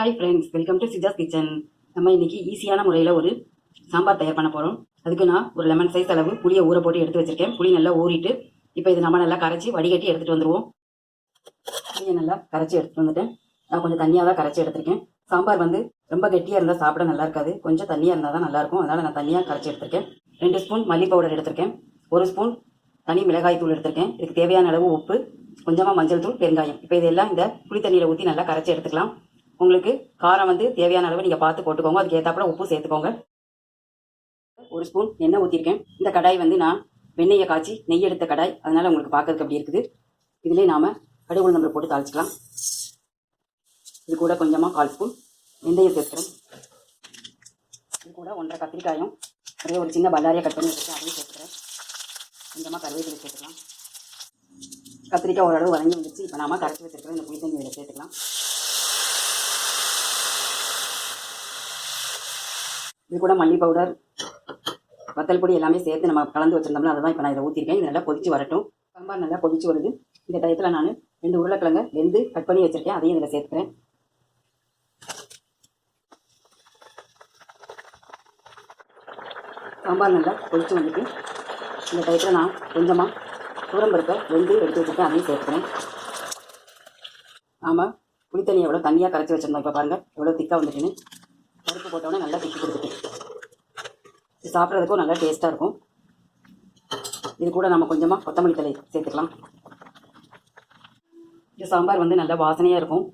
Hi friends welcome to Sija's kitchen நம்ம இன்னைக்கு ஈஸியான முறையில் ஒரு சாம்பார் தயார் பண்ண போகிறோம் அதுக்கு நான் ஒரு லெமன் சைஸ் அளவு புளியை ஊற போட்டு எடுத்து வச்சிருக்கேன். புளி நல்லா ஊறிட்டு இப்போ இது நம்ம நல்லா கரைச்சி வடிகட்டி எடுத்துகிட்டு வந்துடுவோம் புளியை நல்லா கரைச்சி எடுத்துகிட்டு வந்துட்டேன். நான் கொஞ்சம் தண்ணியாக தான் கரைச்சி எடுத்திருக்கேன். சாம்பார் வந்து ரொம்ப கெட்டியாக இருந்தால் சாப்பிட நல்லா இருக்காது. கொஞ்சம் தண்ணியாக இருந்தால் தான் நல்லாயிருக்கும் அதனால் நான் தண்ணியாக கரைச்சி எடுத்திருக்கேன். ரெண்டு ஸ்பூன் மல்லி பவுடர் எடுத்திருக்கேன். ஒரு ஸ்பூன் தனி மிளகாய் தூள் எடுத்திருக்கேன். இதுக்கு தேவையான அளவு உப்பு கொஞ்சமாக மஞ்சள் தூள் பெருங்காயம். இப்போ இதெல்லாம் இந்த புளி தண்ணியில் ஊற்றி நல்லா கரைச்சி எடுத்துக்கலாம். உங்களுக்கு காரம் வந்து தேவையான அளவு நீங்கள் பார்த்து போட்டுக்கோங்க. அதுக்கு ஏற்றாப்புல உப்பு சேர்த்துக்கோங்க. ஒரு ஸ்பூன் எண்ணெய் ஊற்றிருக்கேன் இந்த கடாய் வந்து நான் வெண்ணெயை காய்ச்சி நெய் எடுத்த கடாய். அதனால் உங்களுக்கு பார்க்கறதுக்கு அப்படி இருக்குது? இதிலே நாம் கடுகு உளுந்தம்பரை போட்டு தாளிச்சிக்கலாம். இது கூட கொஞ்சமாக கால் ஸ்பூன் வெந்தயம் சேர்த்துக்கிறேன். இது கூட ஒன்றரை கத்திரிக்காயும் ஒரே ஒரு சின்ன பல்லாரியாக கட் பண்ணி வச்சுருக்கேன் அதையும் சேர்த்துக்கிறேன். கொஞ்சமாக கருவேப்பிலை சேர்த்துக்கலாம். கத்திரிக்காய் ஓரளவு வதங்கி வந்துச்சு இப்போ நாம் கரைச்சி வச்சுருக்கிறேன் இந்த புளி தண்ணி இதில் சேர்த்துக்கலாம். இது கூட மல்லி பவுடர் வத்தல் பொடி எல்லாமே சேர்த்து நம்ம கலந்து வச்சிருந்தோம்னா அதை தான் இப்போ நான் இதை ஊற்றிருக்கேன் இது நல்லா கொதிச்சு வரட்டும். சாம்பார் நல்லா கொதிச்சு வருது. இந்த டயத்தில் நான் ரெண்டு உருளைக்கிழங்க வெந்து கட் பண்ணி வச்சுருக்கேன். அதையும் இதில் சேர்த்துக்கிறேன். சாம்பார் நல்லா கொதிச்சு வந்துட்டு இந்த டயத்தில் நான் கொஞ்சமாக தூரம்பருப்பை வெந்து எடுத்து வச்சுருக்கேன். அதையும் சேர்த்துக்கிறேன். ஆமாம் புளித்தண்ணி எவ்வளோ தண்ணியாக கரைச்சி வச்சுருந்தோம். இப்போ பாருங்கள் எவ்வளோ திக்காக வந்துட்டுன்னு. பருப்பு போட்டோன்னே நல்லா திக்கி கொடுத்துட்டேன் இது சாப்பிட்றதுக்கும் நல்லா டேஸ்ட்டாக இருக்கும். இது கூட நம்ம கொஞ்சமாக கொத்தமல்லி தழை சேர்த்துக்கலாம். இந்த சாம்பார் வந்து நல்லா வாசனையாக இருக்கும்.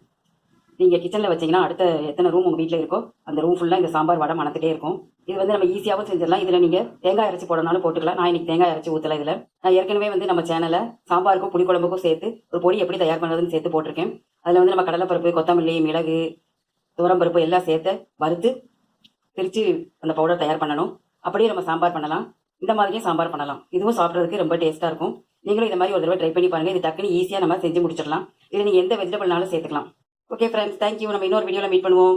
நீங்கள் கிச்சனில் வச்சீங்கன்னா அடுத்த எத்தனை ரூம் உங்கள் வீட்டில் இருக்கோ அந்த ரூம் ஃபுல்லாக இந்த சாம்பார் வடை மணத்துட்டே இருக்கும். இது வந்து நம்ம ஈஸியாகவும் செஞ்சிடலாம். இதில் நீங்கள் தேங்காய் அரைச்சி போடனாலும் போட்டுக்கலாம். நான் இன்றைக்கி தேங்காய் அரைச்சி ஊற்றல இதில். நான் ஏற்கனவே வந்து நம்ம சேனலை சாம்பாருக்கும் புளிக்குழம்புக்கும் சேர்த்து ஒரு பொடி எப்படி தயார் பண்ணுறதுன்னு சேர்த்து போட்டிருக்கேன். அதில் வந்து நம்ம கடலைப்பருப்பு கொத்தமல்லி மிளகு துவரம் பருப்பு எல்லாம் சேர்த்து வறுத்து பிரித்து அந்த பவுடர் தயார் பண்ணணும். அப்படியே நம்ம சாம்பார் பண்ணலாம். இந்த மாதிரியும் சாம்பார் பண்ணலாம். இதுவும் சாப்பிட்றதுக்கு ரொம்ப டேஸ்ட்டாக இருக்கும். நீங்களும் இந்த மாதிரி ஒரு தடவை ட்ரை பண்ணி பாருங்கள் இது டக்குன்னு ஈஸியாக நம்ம செஞ்சு முடிச்சிடலாம். இதில் நீங்கள் எந்த வெஜிடபிள்னாலும் சேர்த்துக்கலாம். ஓகே ஃப்ரெண்ட்ஸ் தேங்க்யூ நம்ம இன்னொரு வீடியோவில் மீட் பண்ணுவோம்.